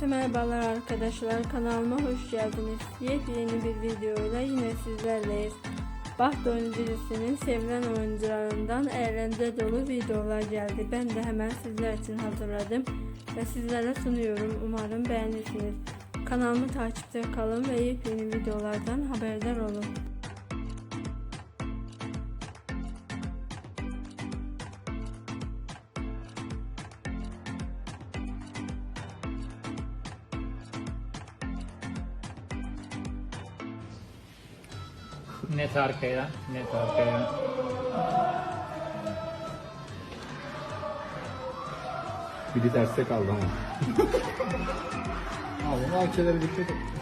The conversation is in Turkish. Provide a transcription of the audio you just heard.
Herkese merhabalar arkadaşlar kanalıma hoş geldiniz. Yepyeni bir videoyla yine sizlerleyiz. Baht dizisinin sevilen oyuncularından eğlence dolu videolar geldi. Ben de hemen sizler için hazırladım ve sizlere sunuyorum. Umarım beğenirsiniz. Kanalımı takipte kalın ve yepyeni videolardan haberdar olun. Net arkaya, net arkaya. Biri terste kaldı ama. Abi bu dikkat et.